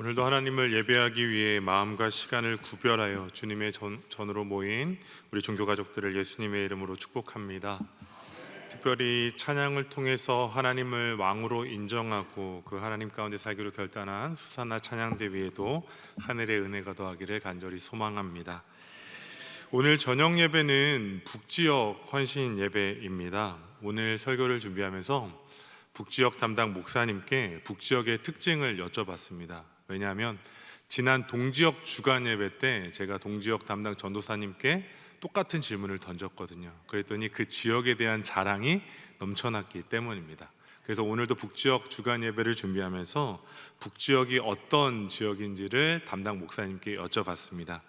오늘도 하나님을 예배하기 위해 마음과 시간을 구별하여 주님의 전, 전으로 모인 우리 종교 가족들을 예수님의 이름으로 축복합니다. 특별히 찬양을 통해서 하나님을 왕으로 인정하고 그 하나님 가운데 살기로 결단한 수사나 찬양대회에도 하늘의 은혜가 더하기를 간절히 소망합니다. 오늘 저녁 예배는 북지역 헌신 예배입니다. 오늘 설교를 준비하면서 북지역 담당 목사님께 북지역의 특징을 여쭤봤습니다. 왜냐하면 지난 동지역 주간 예배 때 제가 동지역 담당 전도사님께 똑같은 질문을 던졌거든요. 그랬더니 그 지역에 대한 자랑이 넘쳐났기 때문입니다. 그래서 오늘도 북지역 주간 예배를 준비하면서 북지역이 어떤 지역인지를 담당 목사님께 여쭤봤습니다.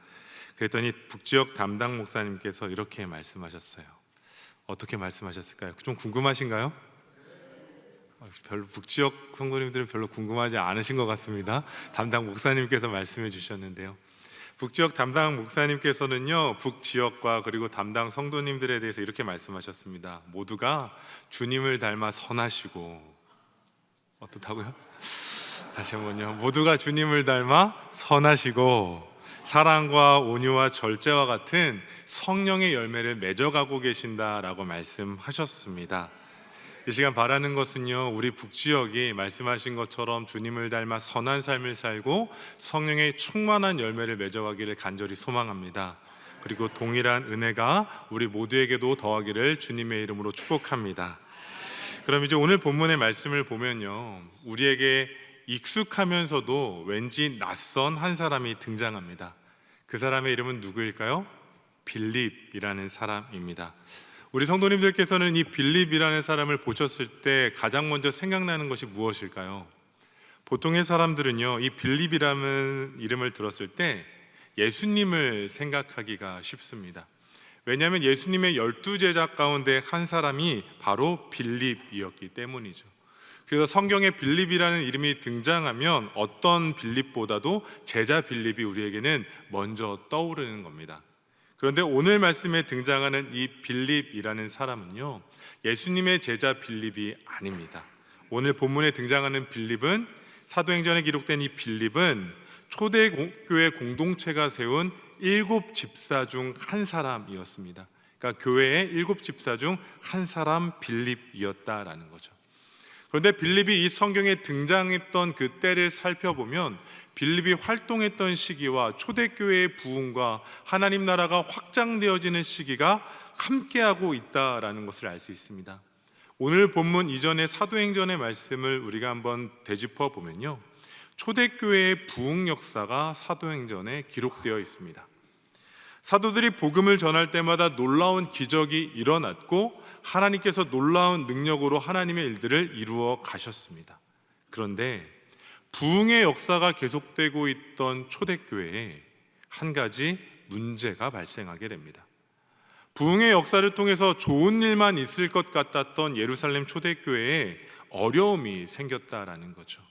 그랬더니 북지역 담당 목사님께서 이렇게 말씀하셨어요. 어떻게 말씀하셨을까요? 좀 궁금하신가요? 어, 별로 북지역 성도님들은 별로 궁금하지 않으신 것 같습니다. 담당 목사님께서 말씀해 주셨는데요. 북지역 담당 목사님께서는요, 북지역과 그리고 담당 성도님들에 대해서 이렇게 말씀하셨습니다. 모두가 주님을 닮아 선하시고, 어떻다고요? 다시 한번요. 모두가 주님을 닮아 선하시고, 사랑과 온유와 절제와 같은 성령의 열매를 맺어가고 계신다라고 말씀하셨습니다. 이 시간 바라는 것은요, 우리 북지역이 말씀하신 것처럼 주님을 닮아 선한 삶을 살고 성령의 충만한 열매를 맺어가기를 간절히 소망합니다. 그리고 동일한 은혜가 우리 모두에게도 더하기를 주님의 이름으로 축복합니다. 그럼 이제 오늘 본문의 말씀을 보면요, 우리에게 익숙하면서도 왠지 낯선 한 사람이 등장합니다. 그 사람의 이름은 누구일까요? 빌립이라는 사람입니다. 우리 성도님들께서는 이 빌립이라는 사람을 보셨을 때 가장 먼저 생각나는 것이 무엇일까요? 보통의 사람들은요, 이 빌립이라는 이름을 들었을 때 예수님을 생각하기가 쉽습니다. 왜냐하면 예수님의 열두 제자 가운데 한 사람이 바로 빌립이었기 때문이죠. 그래서 성경에 빌립이라는 이름이 등장하면 어떤 빌립보다도 제자 빌립이 우리에게는 먼저 떠오르는 겁니다. 그런데 오늘 말씀에 등장하는 이 빌립이라는 사람은요, 예수님의 제자 빌립이 아닙니다. 오늘 본문에 등장하는 빌립은 사도행전에 기록된 이 빌립은 초대교회 공동체가 세운 일곱 집사 중 한 사람이었습니다. 그러니까 교회의 일곱 집사 중 한 사람 빌립이었다라는 거죠. 그런데 빌립이 이 성경에 등장했던 그 때를 살펴보면 빌립이 활동했던 시기와 초대교회의 부흥과 하나님 나라가 확장되어지는 시기가 함께하고 있다라는 것을 알 수 있습니다. 오늘 본문 이전의 사도행전의 말씀을 우리가 한번 되짚어 보면요. 초대교회의 부흥 역사가 사도행전에 기록되어 있습니다. 사도들이 복음을 전할 때마다 놀라운 기적이 일어났고 하나님께서 놀라운 능력으로 하나님의 일들을 이루어 가셨습니다. 그런데 부흥의 역사가 계속되고 있던 초대교회에 한 가지 문제가 발생하게 됩니다. 부흥의 역사를 통해서 좋은 일만 있을 것 같았던 예루살렘 초대교회에 어려움이 생겼다라는 거죠.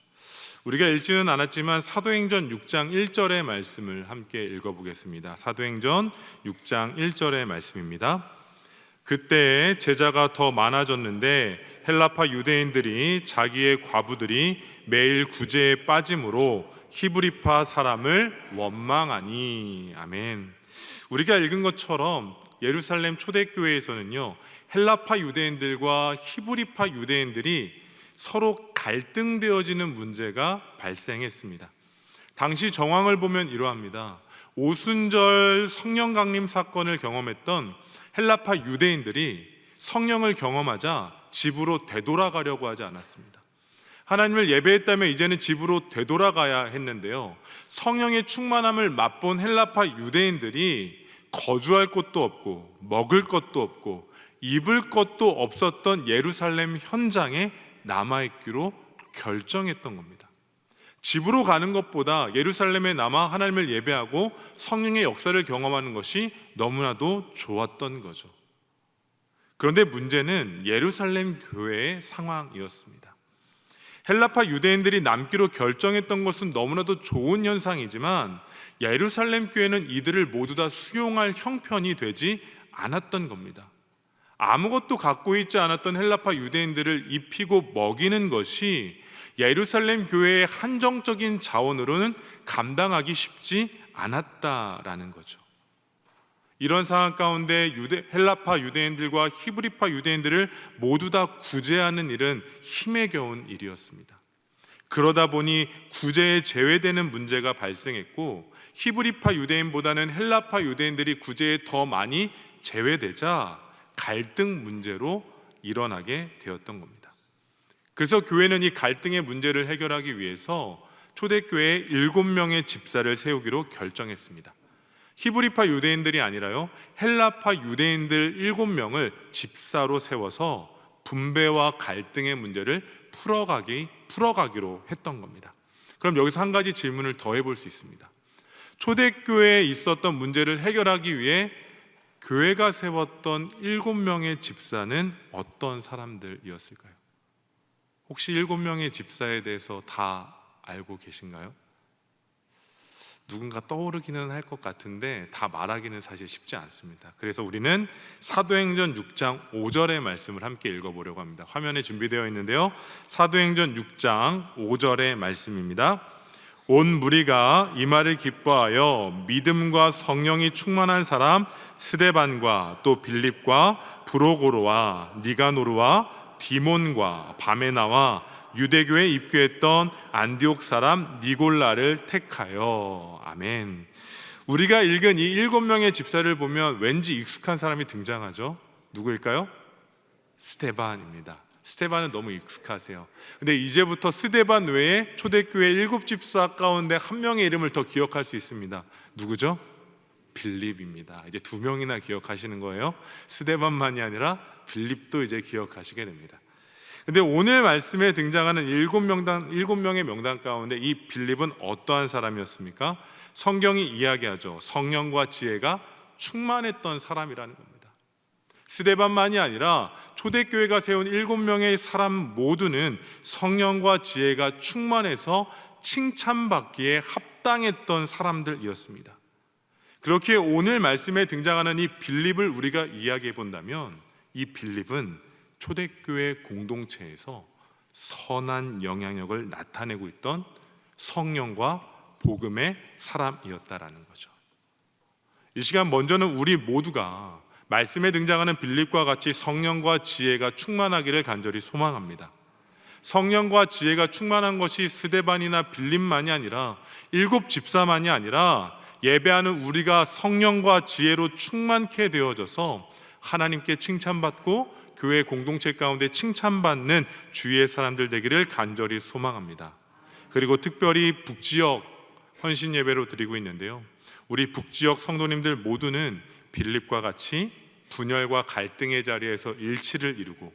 우리가 읽지는 않았지만 사도행전 6장 1절의 말씀을 함께 읽어보겠습니다. 사도행전 6장 1절의 말씀입니다. 그때 제자가 더 많아졌는데 헬라파 유대인들이 자기의 과부들이 매일 구제에 빠짐으로 히브리파 사람을 원망하니 아멘. 우리가 읽은 것처럼 예루살렘 초대교회에서는요 헬라파 유대인들과 히브리파 유대인들이 서로 갈등되어지는 문제가 발생했습니다. 당시 정황을 보면 이러합니다. 오순절 성령 강림 사건을 경험했던 헬라파 유대인들이 성령을 경험하자 집으로 되돌아가려고 하지 않았습니다. 하나님을 예배했다면 이제는 집으로 되돌아가야 했는데요. 성령의 충만함을 맛본 헬라파 유대인들이 거주할 곳도 없고 먹을 것도 없고 입을 것도 없었던 예루살렘 현장에 남아있기로 결정했던 겁니다. 집으로 가는 것보다 예루살렘에 남아 하나님을 예배하고 성령의 역사를 경험하는 것이 너무나도 좋았던 거죠. 그런데 문제는 예루살렘 교회의 상황이었습니다. 헬라파 유대인들이 남기로 결정했던 것은 너무나도 좋은 현상이지만 예루살렘 교회는 이들을 모두 다 수용할 형편이 되지 않았던 겁니다. 아무것도 갖고 있지 않았던 헬라파 유대인들을 입히고 먹이는 것이 예루살렘 교회의 한정적인 자원으로는 감당하기 쉽지 않았다라는 거죠. 이런 상황 가운데 유대, 헬라파 유대인들과 히브리파 유대인들을 모두 다 구제하는 일은 힘에 겨운 일이었습니다. 그러다 보니 구제에 제외되는 문제가 발생했고 히브리파 유대인보다는 헬라파 유대인들이 구제에 더 많이 제외되자 갈등 문제로 일어나게 되었던 겁니다. 그래서 교회는 이 갈등의 문제를 해결하기 위해서 초대교회에 일곱 명의 집사를 세우기로 결정했습니다. 히브리파 유대인들이 아니라요 헬라파 유대인들 일곱 명을 집사로 세워서 분배와 갈등의 문제를 풀어가기 풀어가기로 했던 겁니다. 그럼 여기서 한 가지 질문을 더 해볼 수 있습니다. 초대교회에 있었던 문제를 해결하기 위해 교회가 세웠던 일곱 명의 집사는 어떤 사람들이었을까요? 혹시 일곱 명의 집사에 대해서 다 알고 계신가요? 누군가 떠오르기는 할 것 같은데 다 말하기는 사실 쉽지 않습니다. 그래서 우리는 사도행전 6장 5절의 말씀을 함께 읽어보려고 합니다. 화면에 준비되어 있는데요. 사도행전 6장 5절의 말씀입니다. 온 무리가 이 말을 기뻐하여 믿음과 성령이 충만한 사람 스데반과 또 빌립과 브로고로와 니가노르와 디몬과 바메나와 유대교에 입교했던 안디옥 사람 니골라를 택하여 아멘. 우리가 읽은 이 일곱 명의 집사를 보면 왠지 익숙한 사람이 등장하죠. 누구일까요? 스테반입니다. 스테반은 너무 익숙하세요. 근데 이제부터 스테반 외에 초대교회 일곱 집사 가운데 한 명의 이름을 더 기억할 수 있습니다. 누구죠? 빌립입니다. 이제 두 명이나 기억하시는 거예요. 스테반만이 아니라 빌립도 이제 기억하시게 됩니다. 근데 오늘 말씀에 등장하는 일곱 명단 일곱 명의 명단 가운데 이 빌립은 어떠한 사람이었습니까? 성경이 이야기하죠. 성령과 지혜가 충만했던 사람이라는 겁니다. 스데반만이 아니라 초대교회가 세운 일곱 명의 사람 모두는 성령과 지혜가 충만해서 칭찬받기에 합당했던 사람들이었습니다. 그렇게 오늘 말씀에 등장하는 이 빌립을 우리가 이야기해 본다면 이 빌립은 초대교회 공동체에서 선한 영향력을 나타내고 있던 성령과 복음의 사람이었다라는 거죠. 이 시간 먼저는 우리 모두가 말씀에 등장하는 빌립과 같이 성령과 지혜가 충만하기를 간절히 소망합니다. 성령과 지혜가 충만한 것이 스데반이나 빌립만이 아니라 일곱 집사만이 아니라 예배하는 우리가 성령과 지혜로 충만케 되어져서 하나님께 칭찬받고 교회 공동체 가운데 칭찬받는 주위의 사람들 되기를 간절히 소망합니다. 그리고 특별히 북지역 헌신 예배로 드리고 있는데요. 우리 북지역 성도님들 모두는 빌립과 같이 분열과 갈등의 자리에서 일치를 이루고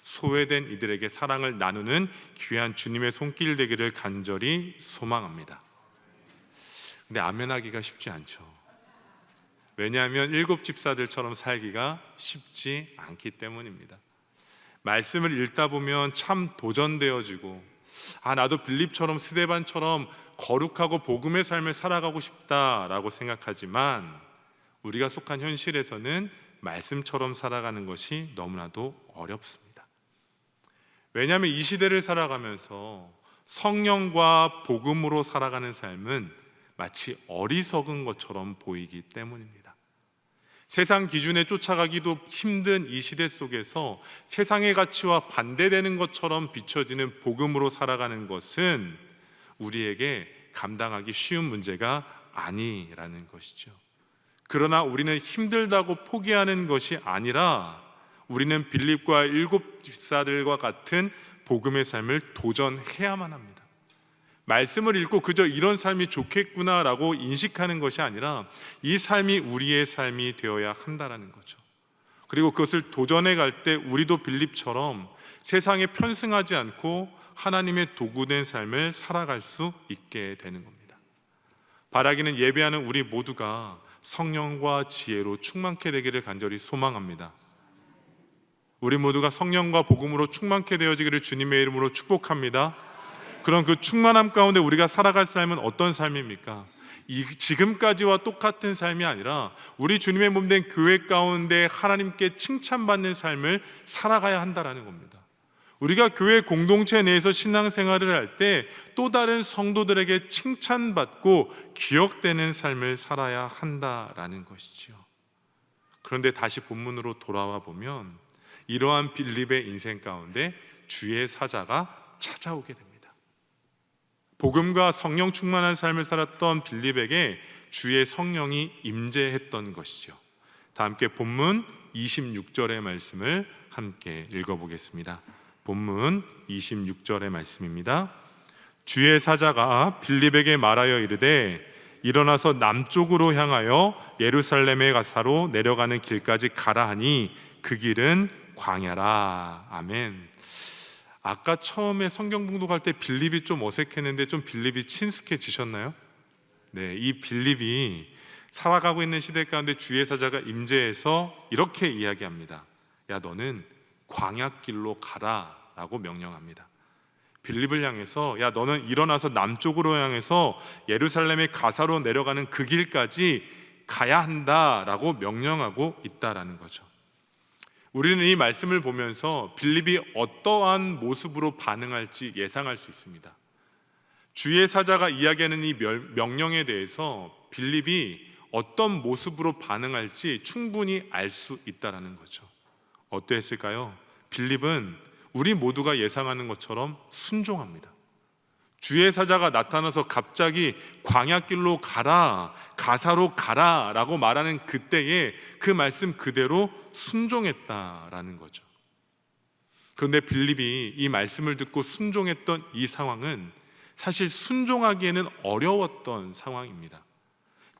소외된 이들에게 사랑을 나누는 귀한 주님의 손길 되기를 간절히 소망합니다. 근데 아멘하기가 쉽지 않죠. 왜냐하면 일곱 집사들처럼 살기가 쉽지 않기 때문입니다. 말씀을 읽다 보면 참 도전되어지고 아 나도 빌립처럼 스데반처럼 거룩하고 복음의 삶을 살아가고 싶다라고 생각하지만 우리가 속한 현실에서는 말씀처럼 살아가는 것이 너무나도 어렵습니다. 왜냐하면 이 시대를 살아가면서 성령과 복음으로 살아가는 삶은 마치 어리석은 것처럼 보이기 때문입니다. 세상 기준에 쫓아가기도 힘든 이 시대 속에서 세상의 가치와 반대되는 것처럼 비춰지는 복음으로 살아가는 것은 우리에게 감당하기 쉬운 문제가 아니라는 것이죠. 그러나 우리는 힘들다고 포기하는 것이 아니라 우리는 빌립과 일곱 집사들과 같은 복음의 삶을 도전해야만 합니다. 말씀을 읽고 그저 이런 삶이 좋겠구나라고 인식하는 것이 아니라 이 삶이 우리의 삶이 되어야 한다라는 거죠. 그리고 그것을 도전해 갈 때 우리도 빌립처럼 세상에 편승하지 않고 하나님의 도구된 삶을 살아갈 수 있게 되는 겁니다. 바라기는 예배하는 우리 모두가 성령과 지혜로 충만케 되기를 간절히 소망합니다. 우리 모두가 성령과 복음으로 충만케 되어지기를 주님의 이름으로 축복합니다. 그런 그 충만함 가운데 우리가 살아갈 삶은 어떤 삶입니까? 이 지금까지와 똑같은 삶이 아니라 우리 주님의 몸 된 교회 가운데 하나님께 칭찬받는 삶을 살아가야 한다라는 겁니다. 우리가 교회 공동체 내에서 신앙생활을 할 때 또 다른 성도들에게 칭찬받고 기억되는 삶을 살아야 한다라는 것이지요. 그런데 다시 본문으로 돌아와 보면 이러한 빌립의 인생 가운데 주의 사자가 찾아오게 됩니다. 복음과 성령 충만한 삶을 살았던 빌립에게 주의 성령이 임재했던 것이죠. 다 함께 본문 26절의 말씀을 함께 읽어보겠습니다. 본문 26절의 말씀입니다. 주의 사자가 빌립에게 말하여 이르되 일어나서 남쪽으로 향하여 예루살렘의 가사로 내려가는 길까지 가라 하니 그 길은 광야라. 아멘. 아까 처음에 성경 봉독할 때 빌립이 좀 어색했는데 좀 빌립이 친숙해지셨나요? 네, 이 빌립이 살아가고 있는 시대 가운데 주의 사자가 임재해서 이렇게 이야기합니다. 야, 너는 광야길로 가라라고 명령합니다. 빌립을 향해서 야, 너는 일어나서 남쪽으로 향해서 예루살렘의 가사로 내려가는 그 길까지 가야 한다라고 명령하고 있다라는 거죠. 우리는 이 말씀을 보면서 빌립이 어떠한 모습으로 반응할지 예상할 수 있습니다. 주의 사자가 이야기하는 이 명령에 대해서 빌립이 어떤 모습으로 반응할지 충분히 알 수 있다라는 거죠. 어떠했을까요? 빌립은 우리 모두가 예상하는 것처럼 순종합니다. 주의 사자가 나타나서 갑자기 광야길로 가라, 가사로 가라 라고 말하는 그때에 그 말씀 그대로 순종했다라는 거죠. 그런데 빌립이 이 말씀을 듣고 순종했던 이 상황은 사실 순종하기에는 어려웠던 상황입니다.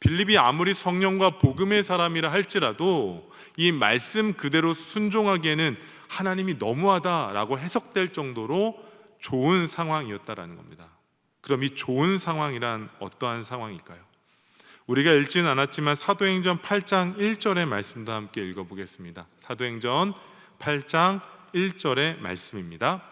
빌립이 아무리 성령과 복음의 사람이라 할지라도 이 말씀 그대로 순종하기에는 하나님이 너무하다라고 해석될 정도로 좋은 상황이었다라는 겁니다. 그럼 이 좋은 상황이란 어떠한 상황일까요? 우리가 읽지는 않았지만 사도행전 8장 1절의 말씀도 함께 읽어보겠습니다. 사도행전 8장 1절의 말씀입니다.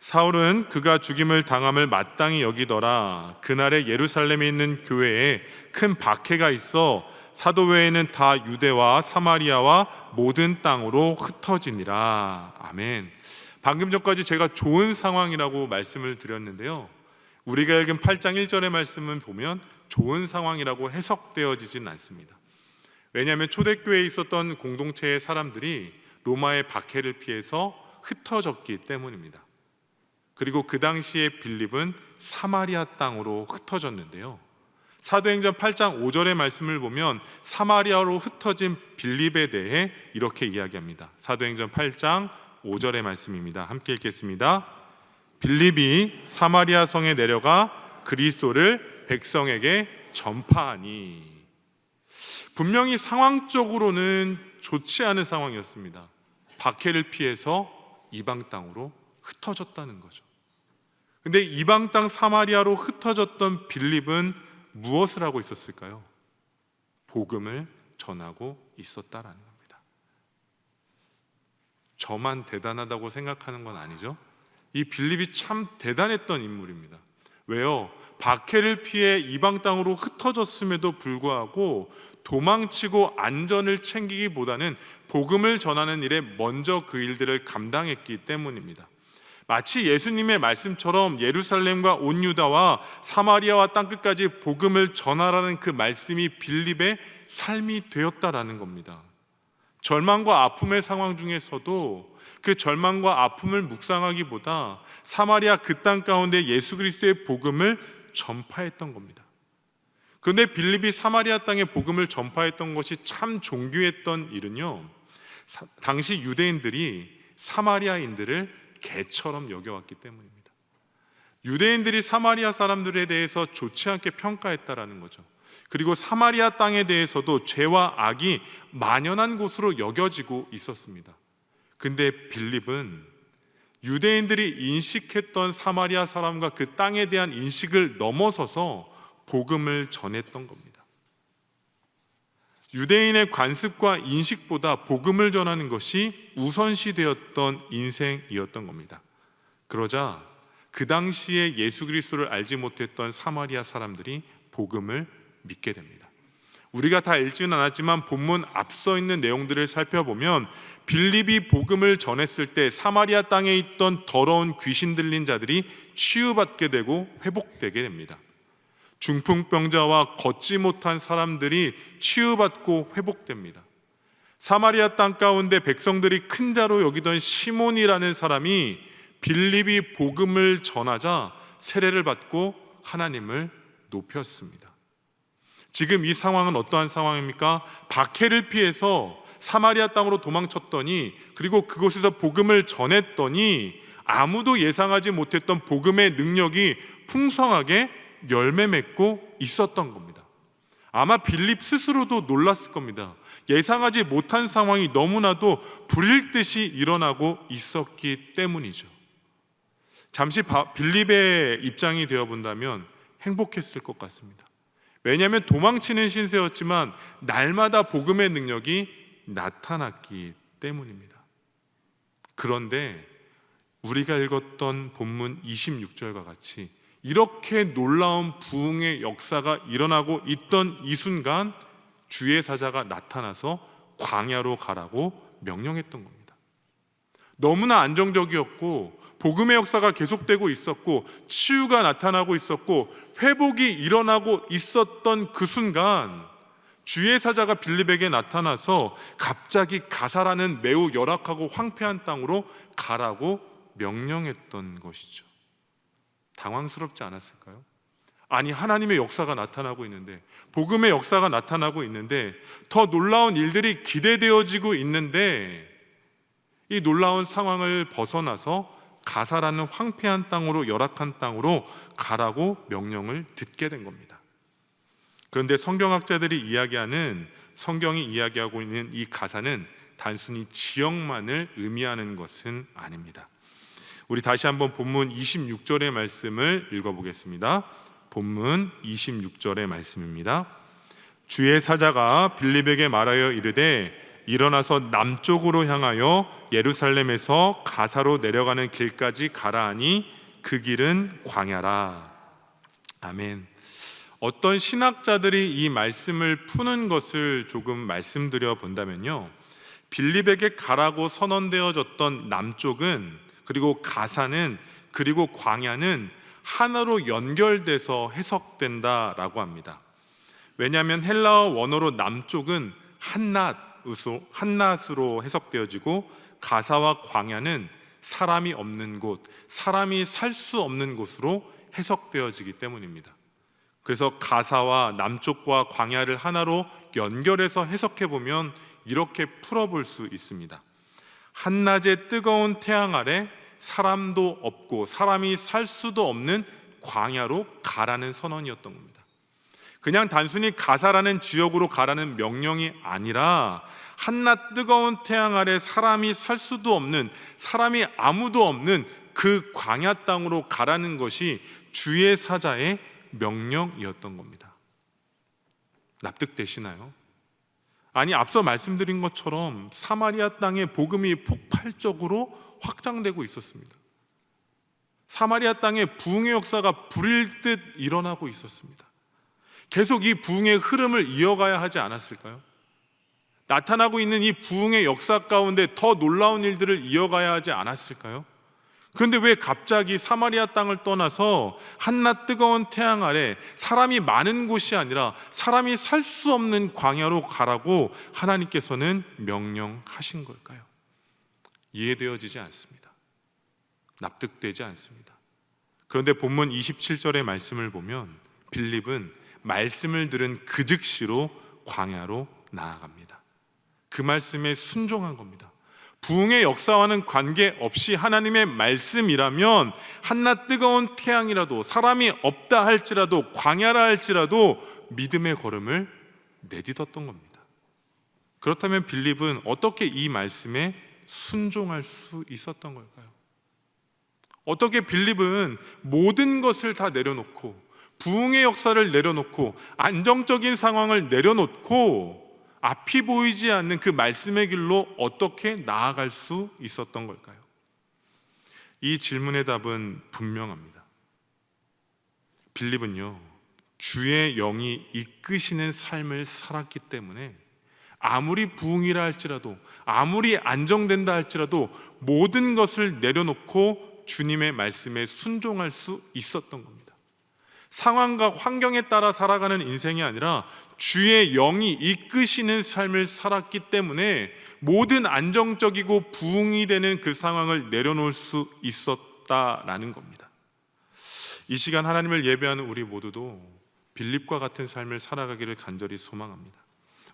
사울은 그가 죽임을 당함을 마땅히 여기더라. 그날에 예루살렘에 있는 교회에 큰 박해가 있어 사도 외에는 다 유대와 사마리아와 모든 땅으로 흩어지니라. 아멘. 방금 전까지 제가 좋은 상황이라고 말씀을 드렸는데요. 우리가 읽은 8장 1절의 말씀은 보면 좋은 상황이라고 해석되어지진 않습니다. 왜냐하면 초대교회에 있었던 공동체의 사람들이 로마의 박해를 피해서 흩어졌기 때문입니다. 그리고 그 당시에 빌립은 사마리아 땅으로 흩어졌는데요. 사도행전 8장 5절의 말씀을 보면 사마리아로 흩어진 빌립에 대해 이렇게 이야기합니다. 사도행전 8장 5절의 말씀입니다. 함께 읽겠습니다. 빌립이 사마리아 성에 내려가 그리스도를 백성에게 전파하니 분명히 상황적으로는 좋지 않은 상황이었습니다. 박해를 피해서 이방 땅으로 흩어졌다는 거죠. 근데 이방 땅 사마리아로 흩어졌던 빌립은 무엇을 하고 있었을까요? 복음을 전하고 있었다라는 겁니다. 저만 대단하다고 생각하는 건 아니죠. 이 빌립이 참 대단했던 인물입니다. 왜요? 박해를 피해 이방 땅으로 흩어졌음에도 불구하고 도망치고 안전을 챙기기보다는 복음을 전하는 일에 먼저 그 일들을 감당했기 때문입니다. 마치 예수님의 말씀처럼 예루살렘과 온 유다와 사마리아와 땅 끝까지 복음을 전하라는 그 말씀이 빌립의 삶이 되었다라는 겁니다. 절망과 아픔의 상황 중에서도 그 절망과 아픔을 묵상하기보다 사마리아 그 땅 가운데 예수 그리스도의 복음을 전파했던 겁니다. 그런데 빌립이 사마리아 땅에 복음을 전파했던 것이 참 존귀했던 일은요. 당시 유대인들이 사마리아인들을 개처럼 여겨왔기 때문입니다. 유대인들이 사마리아 사람들에 대해서 좋지 않게 평가했다라는 거죠. 그리고 사마리아 땅에 대해서도 죄와 악이 만연한 곳으로 여겨지고 있었습니다. 근데 빌립은 유대인들이 인식했던 사마리아 사람과 그 땅에 대한 인식을 넘어서서 복음을 전했던 겁니다. 유대인의 관습과 인식보다 복음을 전하는 것이 우선시 되었던 인생이었던 겁니다. 그러자 그 당시에 예수 그리스도를 알지 못했던 사마리아 사람들이 복음을 믿게 됩니다. 우리가 다 읽지는 않았지만 본문 앞서 있는 내용들을 살펴보면 빌립이 복음을 전했을 때 사마리아 땅에 있던 더러운 귀신 들린 자들이 치유받게 되고 회복되게 됩니다. 중풍병자와 걷지 못한 사람들이 치유받고 회복됩니다. 사마리아 땅 가운데 백성들이 큰 자로 여기던 시몬이라는 사람이 빌립이 복음을 전하자 세례를 받고 하나님을 높였습니다. 지금 이 상황은 어떠한 상황입니까? 박해를 피해서 사마리아 땅으로 도망쳤더니 그리고 그곳에서 복음을 전했더니 아무도 예상하지 못했던 복음의 능력이 풍성하게 열매 맺고 있었던 겁니다. 아마 빌립 스스로도 놀랐을 겁니다. 예상하지 못한 상황이 너무나도 불일 듯이 일어나고 있었기 때문이죠. 잠시 바- 빌립의 입장이 되어 본다면 행복했을 것 같습니다. 왜냐하면 도망치는 신세였지만 날마다 복음의 능력이 나타났기 때문입니다. 그런데 우리가 읽었던 본문 26절과 같이 이렇게 놀라운 부흥의 역사가 일어나고 있던 이 순간 주의 사자가 나타나서 광야로 가라고 명령했던 겁니다. 너무나 안정적이었고 복음의 역사가 계속되고 있었고 치유가 나타나고 있었고 회복이 일어나고 있었던 그 순간 주의 사자가 빌립에게 나타나서 갑자기 가사라는 매우 열악하고 황폐한 땅으로 가라고 명령했던 것이죠. 당황스럽지 않았을까요? 아니 하나님의 역사가 나타나고 있는데 복음의 역사가 나타나고 있는데 더 놀라운 일들이 기대되어지고 있는데 이 놀라운 상황을 벗어나서 가사라는 황폐한 땅으로 열악한 땅으로 가라고 명령을 듣게 된 겁니다. 그런데 성경학자들이 이야기하는 성경이 이야기하고 있는 이 가사는 단순히 지역만을 의미하는 것은 아닙니다. 우리 다시 한번 본문 26절의 말씀을 읽어보겠습니다. 본문 26절의 말씀입니다. 주의 사자가 빌립에게 말하여 이르되 일어나서 남쪽으로 향하여 예루살렘에서 가사로 내려가는 길까지 가라 하니 그 길은 광야라. 아멘. 어떤 신학자들이 이 말씀을 푸는 것을 조금 말씀드려 본다면요. 빌립에게 가라고 선언되어졌던 남쪽은 그리고 가사는 그리고 광야는 하나로 연결돼서 해석된다라고 합니다. 왜냐하면 헬라어 원어로 남쪽은 한낮 으로 한낮으로 해석되어지고 가사와 광야는 사람이 없는 곳, 사람이 살 수 없는 곳으로 해석되어지기 때문입니다. 그래서 가사와 남쪽과 광야를 하나로 연결해서 해석해 보면 이렇게 풀어볼 수 있습니다. 한낮의 뜨거운 태양 아래 사람도 없고 사람이 살 수도 없는 광야로 가라는 선언이었던 겁니다. 그냥 단순히 가사라는 지역으로 가라는 명령이 아니라 한낮 뜨거운 태양 아래 사람이 살 수도 없는 사람이 아무도 없는 그 광야 땅으로 가라는 것이 주의 사자의 명령이었던 겁니다. 납득되시나요? 아니 앞서 말씀드린 것처럼 사마리아 땅의 복음이 폭발적으로 확장되고 있었습니다. 사마리아 땅의 부흥의 역사가 불일 듯 일어나고 있었습니다. 계속 이 부흥의 흐름을 이어가야 하지 않았을까요? 나타나고 있는 이 부흥의 역사 가운데 더 놀라운 일들을 이어가야 하지 않았을까요? 그런데 왜 갑자기 사마리아 땅을 떠나서 한낮 뜨거운 태양 아래 사람이 많은 곳이 아니라 사람이 살 수 없는 광야로 가라고 하나님께서는 명령하신 걸까요? 이해되어지지 않습니다. 납득되지 않습니다. 그런데 본문 27절의 말씀을 보면 빌립은 말씀을 들은 그 즉시로 광야로 나아갑니다. 그 말씀에 순종한 겁니다. 부흥의 역사와는 관계없이 하나님의 말씀이라면 한낮 뜨거운 태양이라도 사람이 없다 할지라도 광야라 할지라도 믿음의 걸음을 내딛었던 겁니다. 그렇다면 빌립은 어떻게 이 말씀에 순종할 수 있었던 걸까요? 어떻게 빌립은 모든 것을 다 내려놓고 부흥의 역사를 내려놓고 안정적인 상황을 내려놓고 앞이 보이지 않는 그 말씀의 길로 어떻게 나아갈 수 있었던 걸까요? 이 질문의 답은 분명합니다. 빌립은요, 주의 영이 이끄시는 삶을 살았기 때문에 아무리 부흥이라 할지라도 아무리 안정된다 할지라도 모든 것을 내려놓고 주님의 말씀에 순종할 수 있었던 겁니다. 상황과 환경에 따라 살아가는 인생이 아니라 주의 영이 이끄시는 삶을 살았기 때문에 모든 안정적이고 부흥이 되는 그 상황을 내려놓을 수 있었다라는 겁니다. 이 시간 하나님을 예배하는 우리 모두도 빌립과 같은 삶을 살아가기를 간절히 소망합니다.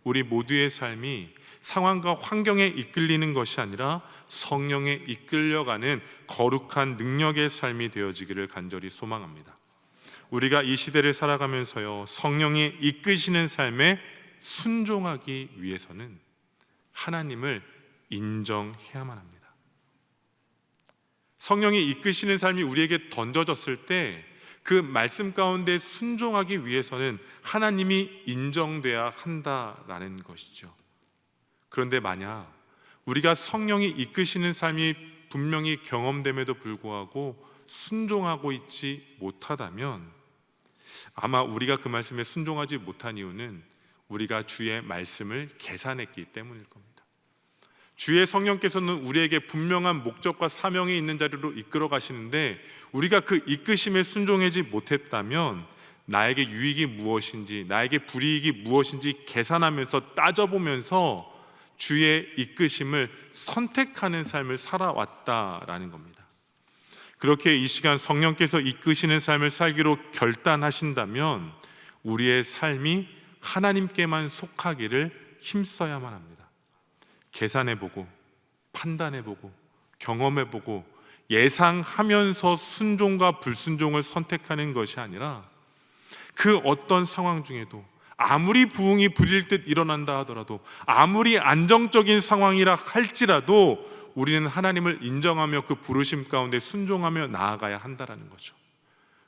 우리 모두의 삶이 상황과 환경에 이끌리는 것이 아니라 성령에 이끌려가는 거룩한 능력의 삶이 되어지기를 간절히 소망합니다. 우리가 이 시대를 살아가면서요, 성령이 이끄시는 삶에 순종하기 위해서는 하나님을 인정해야만 합니다. 성령이 이끄시는 삶이 우리에게 던져졌을 때 그 말씀 가운데 순종하기 위해서는 하나님이 인정돼야 한다라는 것이죠. 그런데 만약 우리가 성령이 이끄시는 삶이 분명히 경험됨에도 불구하고 순종하고 있지 못하다면 아마 우리가 그 말씀에 순종하지 못한 이유는 우리가 주의 말씀을 계산했기 때문일 겁니다. 주의 성령께서는 우리에게 분명한 목적과 사명이 있는 자리로 이끌어 가시는데 우리가 그 이끄심에 순종하지 못했다면 나에게 유익이 무엇인지 나에게 불이익이 무엇인지 계산하면서 따져보면서 주의 이끄심을 선택하는 삶을 살아왔다라는 겁니다. 그렇게 이 시간 성령께서 이끄시는 삶을 살기로 결단하신다면 우리의 삶이 하나님께만 속하기를 힘써야만 합니다. 계산해보고 판단해보고 경험해보고 예상하면서 순종과 불순종을 선택하는 것이 아니라 그 어떤 상황 중에도 아무리 부흥이 부릴 듯 일어난다 하더라도 아무리 안정적인 상황이라 할지라도 우리는 하나님을 인정하며 그 부르심 가운데 순종하며 나아가야 한다라는 거죠.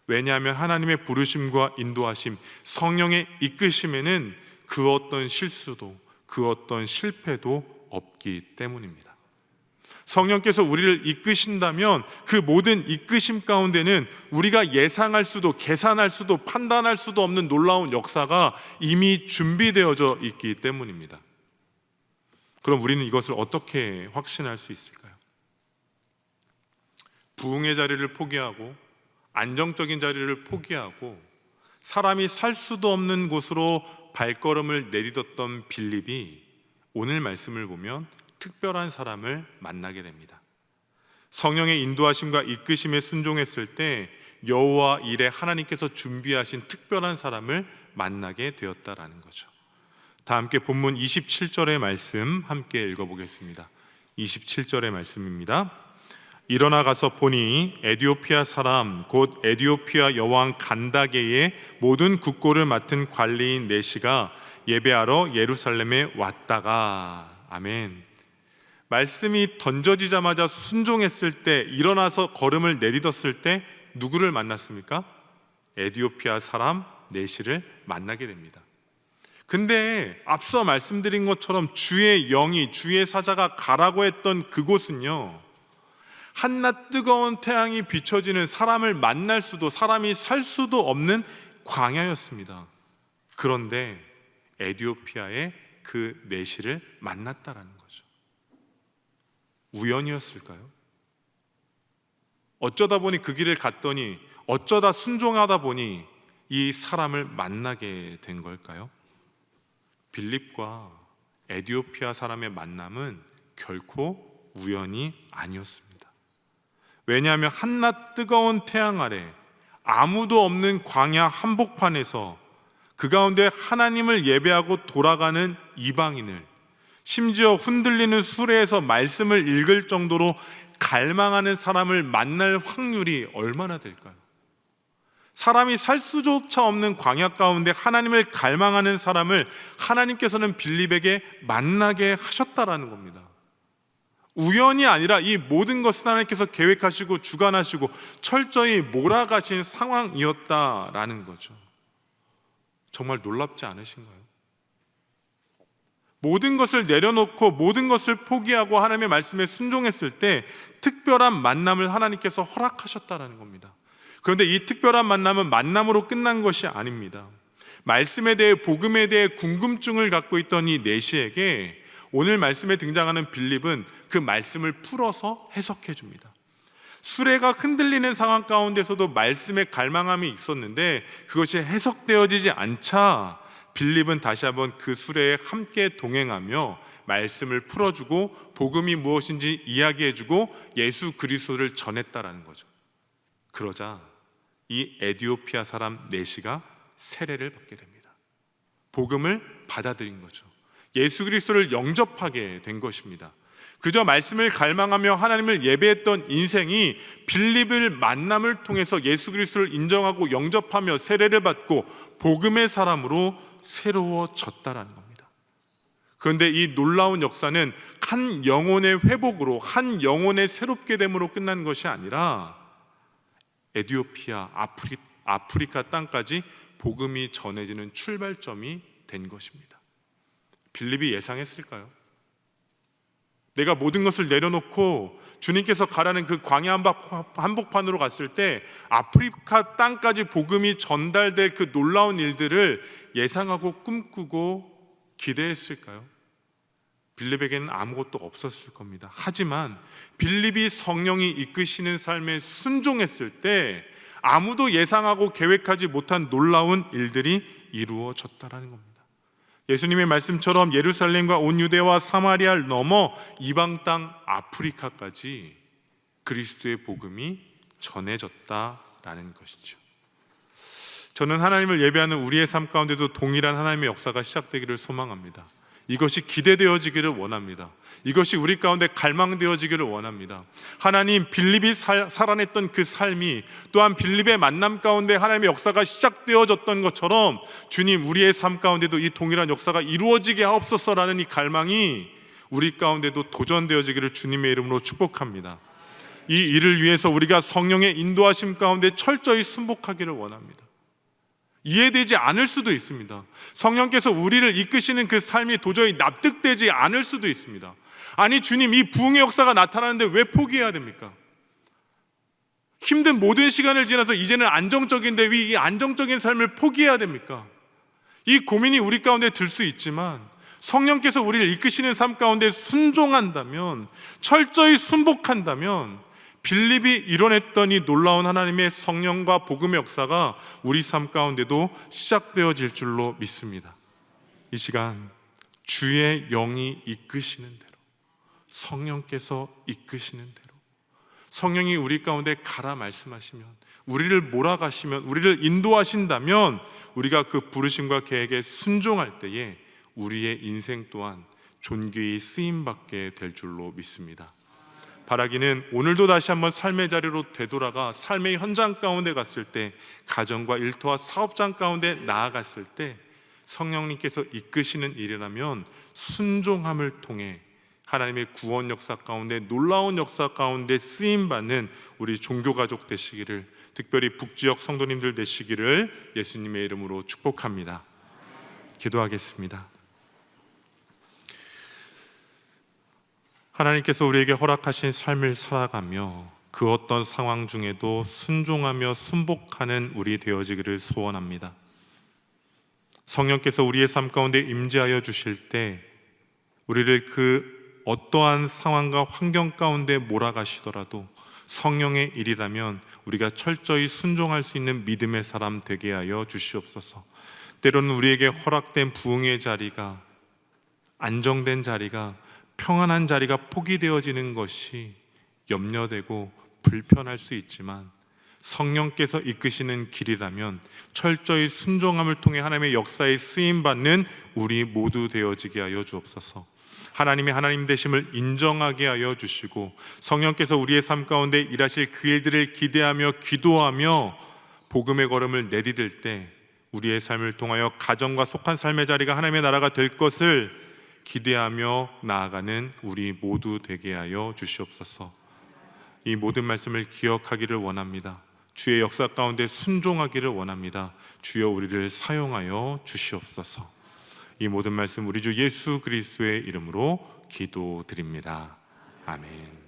왜냐하면 하나님의 부르심과 인도하심, 성령의 이끄심에는 그 어떤 실수도 그 어떤 실패도 없기 때문입니다. 성령께서 우리를 이끄신다면 그 모든 이끄심 가운데는 우리가 예상할 수도 계산할 수도 판단할 수도 없는 놀라운 역사가 이미 준비되어져 있기 때문입니다. 그럼 우리는 이것을 어떻게 확신할 수 있을까요? 부흥의 자리를 포기하고 안정적인 자리를 포기하고 사람이 살 수도 없는 곳으로 발걸음을 내딛었던 빌립이 오늘 말씀을 보면 특별한 사람을 만나게 됩니다. 성령의 인도하심과 이끄심에 순종했을 때 여호와 일에 하나님께서 준비하신 특별한 사람을 만나게 되었다라는 거죠. 다 함께 본문 27절의 말씀 함께 읽어보겠습니다. 27절의 말씀입니다. 일어나 가서 보니 에디오피아 사람 곧 에디오피아 여왕 간다게의 모든 국고를 맡은 관리인 네시가 예배하러 예루살렘에 왔다가 아멘. 말씀이 던져지자마자 순종했을 때 일어나서 걸음을 내딛었을 때 누구를 만났습니까? 에디오피아 사람 네시를 만나게 됩니다. 근데 앞서 말씀드린 것처럼 주의 영이 주의 사자가 가라고 했던 그곳은요. 한낮 뜨거운 태양이 비춰지는 사람을 만날 수도 사람이 살 수도 없는 광야였습니다. 그런데 에디오피아의 그 내시를 만났다라는. 우연이었을까요? 어쩌다 보니 그 길을 갔더니 어쩌다 순종하다 보니 이 사람을 만나게 된 걸까요? 빌립과 에디오피아 사람의 만남은 결코 우연이 아니었습니다. 왜냐하면 한낮 뜨거운 태양 아래 아무도 없는 광야 한복판에서 그 가운데 하나님을 예배하고 돌아가는 이방인을 심지어 흔들리는 수레에서 말씀을 읽을 정도로 갈망하는 사람을 만날 확률이 얼마나 될까요? 사람이 살 수조차 없는 광야 가운데 하나님을 갈망하는 사람을 하나님께서는 빌립에게 만나게 하셨다라는 겁니다. 우연이 아니라 이 모든 것을 하나님께서 계획하시고 주관하시고 철저히 몰아가신 상황이었다라는 거죠. 정말 놀랍지 않으신가요? 모든 것을 내려놓고 모든 것을 포기하고 하나님의 말씀에 순종했을 때 특별한 만남을 하나님께서 허락하셨다라는 겁니다. 그런데 이 특별한 만남은 만남으로 끝난 것이 아닙니다. 말씀에 대해 복음에 대해 궁금증을 갖고 있던 이 내시에게 오늘 말씀에 등장하는 빌립은 그 말씀을 풀어서 해석해 줍니다. 수레가 흔들리는 상황 가운데서도 말씀에 갈망함이 있었는데 그것이 해석되어지지 않자 빌립은 다시 한번 그 수레에 함께 동행하며 말씀을 풀어주고 복음이 무엇인지 이야기해주고 예수 그리스도를 전했다라는 거죠. 그러자 이 에디오피아 사람 네시가 세례를 받게 됩니다. 복음을 받아들인 거죠. 예수 그리스도를 영접하게 된 것입니다. 그저 말씀을 갈망하며 하나님을 예배했던 인생이 빌립을 만남을 통해서 예수 그리스도를 인정하고 영접하며 세례를 받고 복음의 사람으로 새로워졌다라는 겁니다. 그런데 이 놀라운 역사는 한 영혼의 회복으로 한 영혼의 새롭게 됨으로 끝난 것이 아니라 에디오피아, 아프리, 아프리카 땅까지 복음이 전해지는 출발점이 된 것입니다. 빌립이 예상했을까요? 내가 모든 것을 내려놓고 주님께서 가라는 그 광야 한복판으로 갔을 때 아프리카 땅까지 복음이 전달될 그 놀라운 일들을 예상하고 꿈꾸고 기대했을까요? 빌립에게는 아무것도 없었을 겁니다. 하지만 빌립이 성령이 이끄시는 삶에 순종했을 때 아무도 예상하고 계획하지 못한 놀라운 일들이 이루어졌다라는 겁니다. 예수님의 말씀처럼 예루살렘과 온 유대와 사마리아를 넘어 이방 땅 아프리카까지 그리스도의 복음이 전해졌다라는 것이죠. 저는 하나님을 예배하는 우리의 삶 가운데도 동일한 하나님의 역사가 시작되기를 소망합니다. 이것이 기대되어지기를 원합니다. 이것이 우리 가운데 갈망되어지기를 원합니다. 하나님 빌립이 살, 살아냈던 그 삶이 또한 빌립의 만남 가운데 하나님의 역사가 시작되어졌던 것처럼 주님 우리의 삶 가운데도 이 동일한 역사가 이루어지게 하옵소서라는 이 갈망이 우리 가운데도 도전되어지기를 주님의 이름으로 축복합니다. 이 일을 위해서 우리가 성령의 인도하심 가운데 철저히 순복하기를 원합니다. 이해되지 않을 수도 있습니다. 성령께서 우리를 이끄시는 그 삶이 도저히 납득되지 않을 수도 있습니다. 아니, 주님, 이 부흥의 역사가 나타나는데 왜 포기해야 됩니까? 힘든 모든 시간을 지나서 이제는 안정적인데 왜 이 안정적인 삶을 포기해야 됩니까? 이 고민이 우리 가운데 들 수 있지만 성령께서 우리를 이끄시는 삶 가운데 순종한다면, 철저히 순복한다면, 빌립이 이뤄냈던 이 놀라운 하나님의 성령과 복음의 역사가 우리 삶 가운데도 시작되어질 줄로 믿습니다. 이 시간 주의 영이 이끄시는 대로 성령께서 이끄시는 대로 성령이 우리 가운데 가라 말씀하시면 우리를 몰아가시면 우리를 인도하신다면 우리가 그 부르심과 계획에 순종할 때에 우리의 인생 또한 존귀히 쓰임 받게 될 줄로 믿습니다. 바라기는 오늘도 다시 한번 삶의 자리로 되돌아가 삶의 현장 가운데 갔을 때 가정과 일터와 사업장 가운데 나아갔을 때 성령님께서 이끄시는 일이라면 순종함을 통해 하나님의 구원 역사 가운데 놀라운 역사 가운데 쓰임 받는 우리 종교 가족 되시기를 특별히 북지역 성도님들 되시기를 예수님의 이름으로 축복합니다. 기도하겠습니다. 하나님께서 우리에게 허락하신 삶을 살아가며 그 어떤 상황 중에도 순종하며 순복하는 우리 되어지기를 소원합니다. 성령께서 우리의 삶 가운데 임재하여 주실 때 우리를 그 어떠한 상황과 환경 가운데 몰아가시더라도 성령의 일이라면 우리가 철저히 순종할 수 있는 믿음의 사람 되게 하여 주시옵소서. 때로는 우리에게 허락된 부흥의 자리가 안정된 자리가 평안한 자리가 포기되어지는 것이 염려되고 불편할 수 있지만 성령께서 이끄시는 길이라면 철저히 순종함을 통해 하나님의 역사에 쓰임 받는 우리 모두 되어지게 하여 주옵소서. 하나님의 하나님 되심을 인정하게 하여 주시고 성령께서 우리의 삶 가운데 일하실 그 일들을 기대하며 기도하며 복음의 걸음을 내디딜 때 우리의 삶을 통하여 가정과 속한 삶의 자리가 하나님의 나라가 될 것을 기대하며 나아가는 우리 모두 되게 하여 주시옵소서. 이 모든 말씀을 기억하기를 원합니다. 주의 역사 가운데 순종하기를 원합니다. 주여 우리를 사용하여 주시옵소서. 이 모든 말씀 우리 주 예수 그리스도의 이름으로 기도드립니다. 아멘.